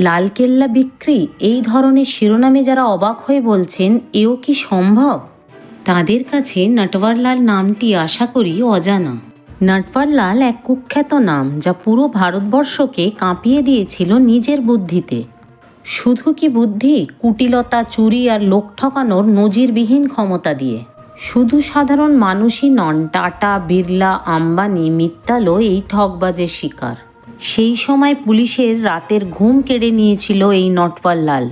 লালকেল্লা বিক্রি, এই ধরনের শিরোনামে যারা অবাক হয়ে বলছেন, এও কি সম্ভব? তাদের কাছে নটওয়ারলাল নামটি আশা করি অজানা। নটওয়ারলাল এক কুখ্যাত নাম, যা পুরো ভারতবর্ষকে কাঁপিয়ে দিয়েছিল নিজের বুদ্ধিতে। শুধু কি বুদ্ধি, কুটিলতা, চুরি আর লোক ঠকানোর নজিরবিহীন ক্ষমতা দিয়ে। শুধু সাধারণ মানুষই নন, টাটা, বিড়লা, আম্বানি, মিত্তালও এই ঠকবাজের শিকার। সেই সময় পুলিশের রাতের ঘুম কেড়ে নিয়েছিল এই নটওয়ারলাল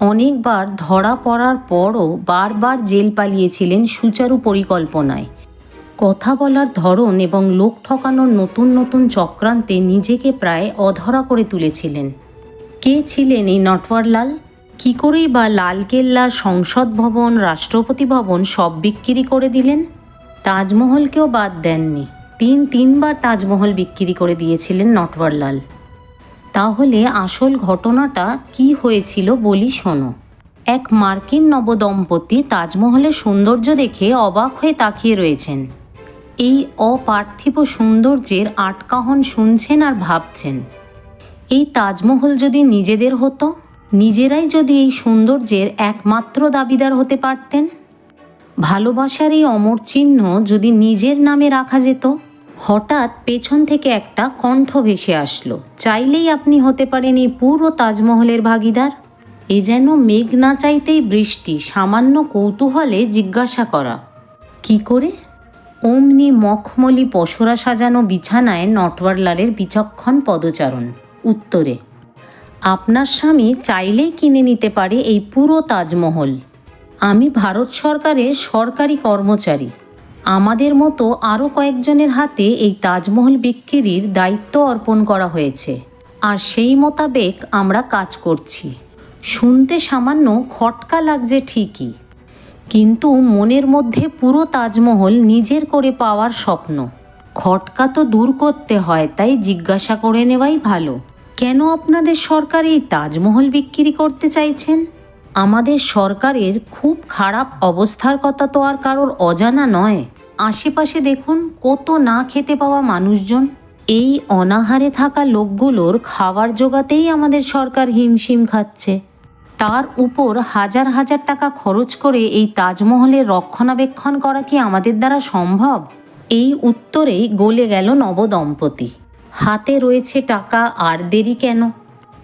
অনেকবার ধরা পড়ার পরও বারবার জেল পালিয়েছিলেন সুচারু পরিকল্পনায়। কথা বলার ধরন এবং লোক ঠকানোর নতুন নতুন চক্রান্তে নিজেকে প্রায় অধরা করে তুলেছিলেন। কে ছিলেন এই নটওয়ারলাল কী করেই বা লালকেল্লা সংসদ ভবন, রাষ্ট্রপতি ভবন সব বিক্রি করে দিলেন? তাজমহলকেও বাদ দেননি। তিন তিনবার তাজমহল বিক্রি করে দিয়েছিলেন নটওয়ারলাল। তাহলে আসল ঘটনাটা কি হয়েছিল বলি শোনো। এক মার্কিন নবদম্পতি তাজমহলের সৌন্দর্য দেখে অবাক হয়ে তাকিয়ে রয়েছেন। এই অপার্থিব সৌন্দর্যের আটকাহন শুনছেন আর ভাবছেন, এই তাজমহল যদি নিজেদের হতো? নিজেরাই যদি এই সৌন্দর্যের একমাত্র দাবিদার হতে পারতেন? ভালোবাসার এই অমর চিহ্ন যদি নিজের নামে রাখা যেত? হঠাৎ পেছন থেকে একটা কণ্ঠ ভেসে আসলো। চাইলেই আপনি হতে পারেন এই পুরো তাজমহলের ভাগিদার। এ যেন মেঘ না চাইতেই বৃষ্টি, সামান্য কৌতূহলে জিজ্ঞাসা করা। কি করে? অমনি মখমলি পশরা সাজানো বিছানায় নটওয়ারলালের বিচক্ষণ পদচারণ। উত্তরে, আপনার স্বামী চাইলেই কিনে নিতে পারে এই পুরো তাজমহল। আমি ভারত সরকারের সরকারি কর্মচারী। আমাদের মতো আরও কয়েকজনের হাতে এই তাজমহল বিক্রির দায়িত্ব অর্পণ করা হয়েছে। আর সেই মোতাবেক আমরা কাজ করছি। শুনতে সামান্য খটকা লাগছে ঠিকই, কিন্তু মনের মধ্যে পুরো তাজমহল নিজের করে পাওয়ার স্বপ্ন। খটকা তো দূর করতে হয়, তাই জিজ্ঞাসা করে নেওয়াই ভালো। কেন আপনাদের সরকার এই তাজমহল বিক্রি করতে চাইছেন? আমাদের সরকারের খুব খারাপ অবস্থার কথা তো আর কারোর অজানা নয়। আশেপাশে দেখুন কত না খেতে পাওয়া মানুষজন। এই অনাহারে থাকা লোকগুলোর খাবার জোগাতেই আমাদের সরকার হিমশিম খাচ্ছে। তার উপর হাজার হাজার টাকা খরচ করে এই তাজমহলের রক্ষণাবেক্ষণ করা কি আমাদের দ্বারা সম্ভব? এই উত্তরেই গলে গেল নবদম্পতি। হাতে রয়েছে টাকা, আর দেরি কেন?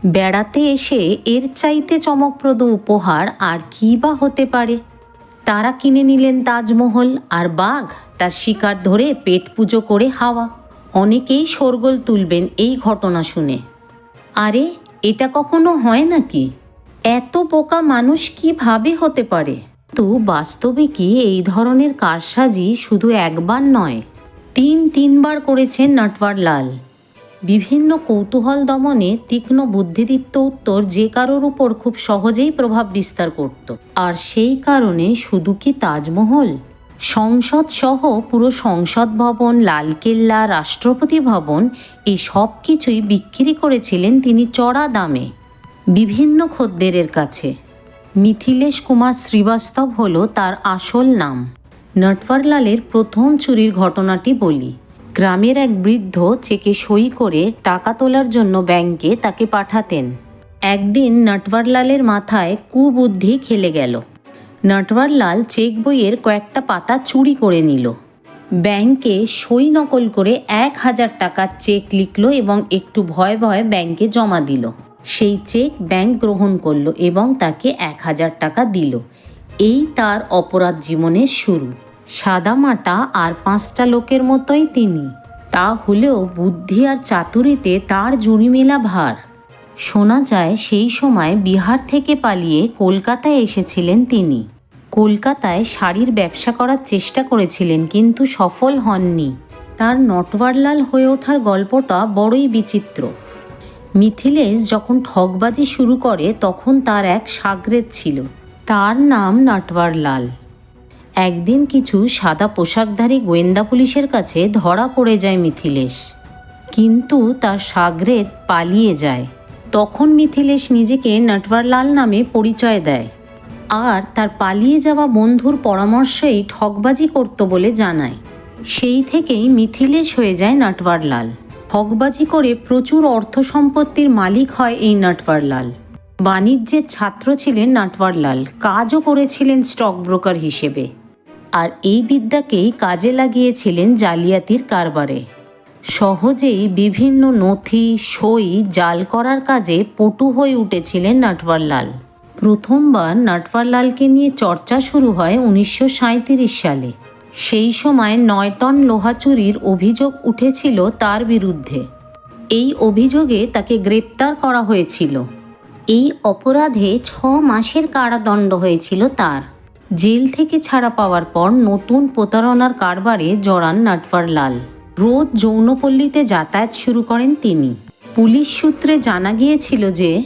বেড়াতে এসে এর চাইতে চমকপ্রদ উপহার আর কী বা হতে পারে? তারা কিনে নিলেন তাজমহল আর বাঘ তার শিকার ধরে পেট পুজো করে হাওয়া। অনেকেই শোরগোল তুলবেন এই ঘটনা শুনে। আরে, এটা কখনো হয় নাকি? এত বোকা মানুষ কীভাবে হতে পারে? তো বাস্তবে কি এই ধরনের কারসাজি শুধু একবার নয়, তিন তিনবার করেছেন নটওয়ারলাল। বিভিন্ন কৌতূহল দমনে তীক্ষ্ণ বুদ্ধিদীপ্ত উত্তর যে কারোর উপর খুব সহজেই প্রভাব বিস্তার করত। আর সেই কারণে শুধু কি তাজমহল? সংসদ সহ পুরো সংসদ ভবন, লালকেল্লা, রাষ্ট্রপতি ভবন এই সব কিছুই বিক্রি করেছিলেন তিনি চড়া দামে। বিভিন্ন খদ্দেরের কাছে। মিথিলেশ কুমার শ্রীবাস্তব হল তার আসল নাম। নটওয়ারলালের প্রথম চুরির ঘটনাটি বলি। গ্রামের এক বৃদ্ধ চেকে সই করে টাকা তোলার জন্য ব্যাংকে তাকে পাঠাতেন। একদিন নটওয়ারলালের মাথায় কুবুদ্ধি খেলে গেল। নটওয়ারলাল চেক বইয়ের কয়েকটা পাতা চুরি করে নিল। ব্যাংকে সই নকল করে এক হাজার টাকার চেক লিখলো এবং একটু ভয় ভয় ব্যাংকে জমা দিল। সেই চেক ব্যাংক গ্রহণ করল এবং তাকে এক হাজার টাকা দিল। এই তার অপরাধ জীবনের শুরু। সাদামাটা আর পাঁচটা লোকের মতোই তিনি। তা হলেও বুদ্ধি আর চাতুরিতে তার জুড়ি মেলা ভার। শোনা যায় সেই সময় বিহার থেকে পালিয়ে কলকাতায় এসেছিলেন তিনি। কলকাতায় শাড়ির ব্যবসা করার চেষ্টা করেছিলেন কিন্তু সফল হননি। তার নটওয়ারলাল হয়ে ওঠার গল্পটা বড়ই বিচিত্র। মিথিলেশ যখন ঠগবাজি শুরু করে তখন তার এক সাগরেদ ছিল। তার নাম নটওয়ারলাল। একদিন কিছু সাদা পোশাকধারী গোয়েন্দা পুলিশের কাছে ধরা পড়ে যায় মিথিলেশ। কিন্তু তার সাগরেদ পালিয়ে যায়। তখন মিথিলেশ নিজেকে নটওয়ারলাল নামে পরিচয় দেয়। আর তার পালিয়ে যাওয়া বন্ধুর পরামর্শেই ঠগবাজি করত বলে জানায়। সেই থেকেই মিথিলেশ হয়ে যায় নটওয়ারলাল। ঠগবাজি করে প্রচুর অর্থ সম্পত্তির মালিক হয় এই নটওয়ারলাল। বাণিজ্যের ছাত্র ছিলেন নটওয়ারলাল, কাজও করেছিলেন স্টক ব্রোকার হিসেবে। আর এই বিদ্যাকেই কাজে লাগিয়েছিলেন জালিয়াতির কারবারে। সহজেই বিভিন্ন নথি, সই, জাল করার কাজে পটু হয়ে উঠেছিলেন নটওয়ারলাল। প্রথমবার নটওয়ারলালকে নিয়ে চর্চা শুরু হয় উনিশশো সাঁইত্রিশ সালে। সেই সময় নয় টন লোহা চুরির অভিযোগ উঠেছিল তার বিরুদ্ধে। এই অভিযোগে তাকে গ্রেপ্তার করা হয়েছিল। এই অপরাধে ছ মাসের কারাদণ্ড হয়েছিল তার। জেল থেকে ছাড়া পাওয়ার পর নতুন প্রতারণার কারবারে জড়ান নটওয়ারলাল রোজ যৌনপল্লীতে যাতায়াত শুরু করেন তিনি। পুলিশ সূত্রে জানা গিয়েছিল যে,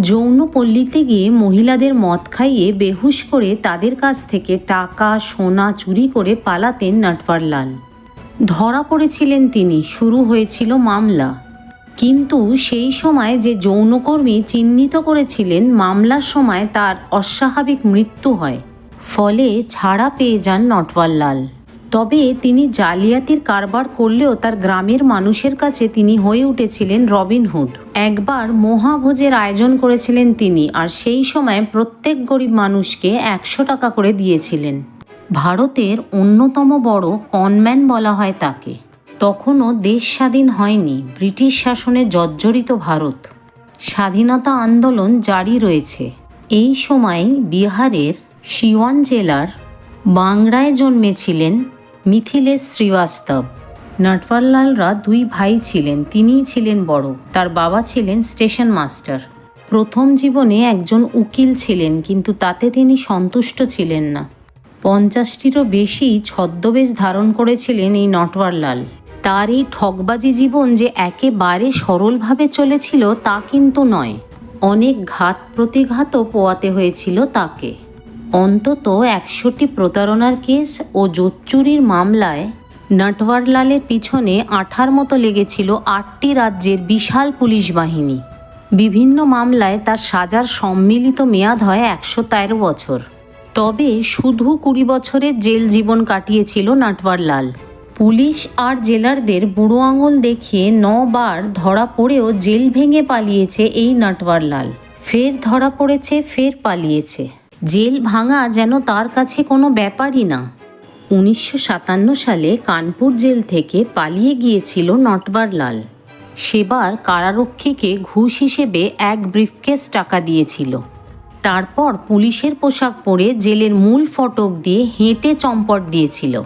যৌনপল্লীতে গিয়ে মহিলাদের মদ খাইয়ে বেহুশ করে তাদের কাছ থেকে টাকা, সোনা চুরি করে পালাতেন নটওয়ারলাল ধরা পড়েছিলেন তিনি, শুরু হয়েছিল মামলা। কিন্তু সেই সময় যে যৌনকর্মী চিহ্নিত করেছিলেন, মামলার সময় তার অস্বাভাবিক মৃত্যু হয়। ফলে ছাড়া পেয়ে যান নটওয়ারলাল তবে তিনি জালিয়াতির কারবার করলেও তার গ্রামের মানুষের কাছে তিনি হয়ে উঠেছিলেন রবিনহুড একবার মহাভোজের আয়োজন করেছিলেন তিনি আর সেই সময় প্রত্যেক গরিব মানুষকে একশো টাকা করে দিয়েছিলেন। ভারতের অন্যতম বড় কনম্যান বলা হয় তাকে। তখনও দেশ স্বাধীন হয়নি, ব্রিটিশ শাসনে জর্জরিত ভারত। স্বাধীনতা আন্দোলন জারি রয়েছে। এই সময় বিহারের সিওয়ান জেলার বাংলায় জন্মেছিলেন মিথিলেশ শ্রীবাস্তব। নটওয়ারলালরা দুই ভাই ছিলেন, তিনিই ছিলেন বড়, তার বাবা ছিলেন স্টেশন মাস্টার। প্রথম জীবনে একজন উকিল ছিলেন, কিন্তু তাতে তিনি সন্তুষ্ট ছিলেন না। পঞ্চাশটিরও বেশি ছদ্মবেশ ধারণ করেছিলেন এই নটওয়ারলাল। তার এই ঠকবাজি জীবন যে একেবারে সরলভাবে চলেছিল তা কিন্তু নয়। অনেক ঘাত প্রতিঘাতও পোয়াতে হয়েছিল তাকে। অন্তত একশোটি প্রতারণার কেস ও জোচ্চুরির মামলায় নটওয়ারলালের পিছনে আঠার মতো লেগেছিল আটটি রাজ্যের বিশাল পুলিশ বাহিনী। বিভিন্ন মামলায় তার সাজার সম্মিলিত মেয়াদ হয় একশো তেরো বছর। তবে শুধু কুড়ি বছরের জেল জীবন কাটিয়েছিল নটওয়ারলাল। পুলিশ আর জেলারদের বুড়ো আঙুল দেখিয়ে নবার ধরা পড়েও জেল ভেঙে পালিয়েছে এই নটওয়ারলাল। ফের ধরা পড়েছে, ফের পালিয়েছে। জেল ভাঙা যেন তার কাছে কোনো ব্যাপারই না। উনিশশো সাতান্ন সালে কানপুর জেল থেকে পালিয়ে গিয়েছিল নটওয়ারলাল সেবার কারারক্ষীকে ঘুষ হিসেবে এক ব্রিফকেস টাকা দিয়েছিল। তারপর পুলিশের পোশাক পরে জেলের মূল ফটক দিয়ে হেঁটে চম্পট দিয়েছিল।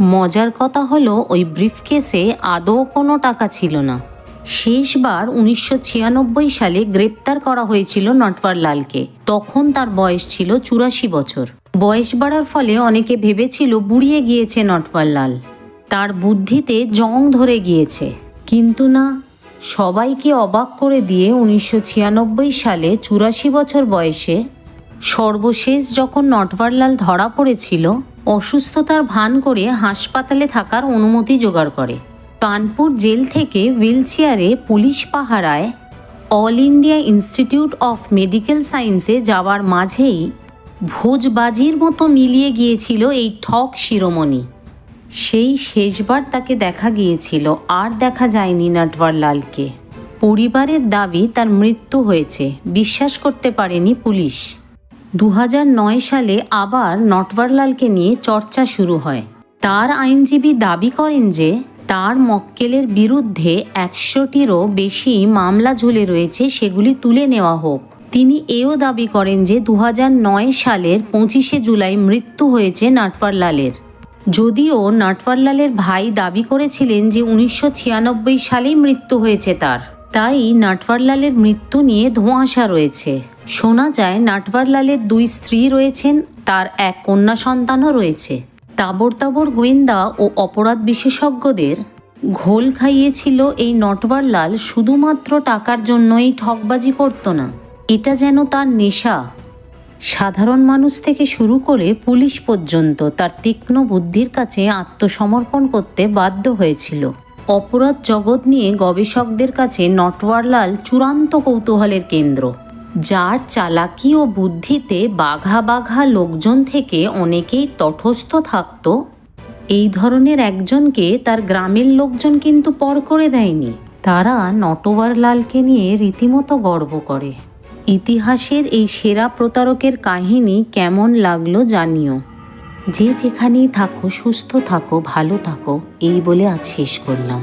মজার কথা হলো, ওই ব্রিফকেসে আদৌ কোনো টাকা ছিল না। শেষবার উনিশশো ছিয়ানব্বই সালে গ্রেপ্তার করা হয়েছিল নটওয়ারলালকে। তখন তার বয়স ছিল চুরাশি বছর। বয়স বাড়ার ফলে অনেকে ভেবেছিল বুড়িয়ে গিয়েছে নটওয়ারলাল। তার বুদ্ধিতে জং ধরে গিয়েছে। কিন্তু না, সবাইকে অবাক করে দিয়ে উনিশশো ছিয়ানব্বই সালে চুরাশি বছর বয়সে সর্বশেষ যখন নটওয়ারলাল ধরা পড়েছিল, অসুস্থতার ভান করে হাসপাতালে থাকার অনুমতি জোগাড় করে। কানপুর জেল থেকে হুইলচেয়ারে পুলিশ পাহারায় all India institute of medical সায়েন্সে যাওয়ার মাঝেই ভোজবাজির মতো মিলিয়ে গিয়েছিল এই ঠক শিরোমণি। সেই শেষবার তাকে দেখা গিয়েছিল, আর দেখা যায়নি নটওয়ারলালকে। পরিবারের দাবি, তার মৃত্যু হয়েছে, বিশ্বাস করতে পারেনি পুলিশ। দু সালে আবার নটওয়ারলালকে নিয়ে চর্চা শুরু হয়। তার আইনজীবী দাবি করেন যে তার মক্কেলের বিরুদ্ধে একশোটিরও বেশি মামলা ঝুলে রয়েছে, সেগুলি তুলে নেওয়া হোক। তিনি এও দাবি করেন যে দু সালের পঁচিশে জুলাই মৃত্যু হয়েছে নাটওয়ারলালের। যদিও নাটওয়ারলালের ভাই দাবি করেছিলেন যে উনিশশো ছিয়ানব্বই সালেই মৃত্যু হয়েছে তার। তাই নাটওয়ারলালের মৃত্যু নিয়ে ধোঁয়াশা রয়েছে। শোনা যায়, নাটওয়ারলালের দুই স্ত্রী রয়েছেন, তার এক কন্যা সন্তানও রয়েছে। তাবড় তাবড় গোয়েন্দা ও অপরাধ বিশেষজ্ঞদের ঘোল খাইয়েছিল এই নটওয়ারলাল শুধুমাত্র টাকার জন্যই ঠকবাজি করতো না। এটা যেন তার নেশা। সাধারণ মানুষ থেকে শুরু করে পুলিশ পর্যন্ত তার তীক্ষ্ণ বুদ্ধির কাছে আত্মসমর্পণ করতে বাধ্য হয়েছিল। অপরাধ জগৎ নিয়ে গবেষকদের কাছে নটওয়ারলাল চূড়ান্ত কৌতূহলের কেন্দ্র। যার চালাকি ও বুদ্ধিতে বাঘা বাঘা লোকজন থেকে অনেকেই তটস্থ থাকত। এই ধরনের একজনকে তার গ্রামের লোকজন কিন্তু পর করে দেয়নি। তারা নটওয়ারলালকে নিয়ে রীতিমতো গর্ব করে। ইতিহাসের এই সেরা প্রতারকের কাহিনী কেমন লাগল জানিও। যে যেখানেই থাকো, সুস্থ থাকো, ভালো থাকো, এই বলে আজ শেষ করলাম।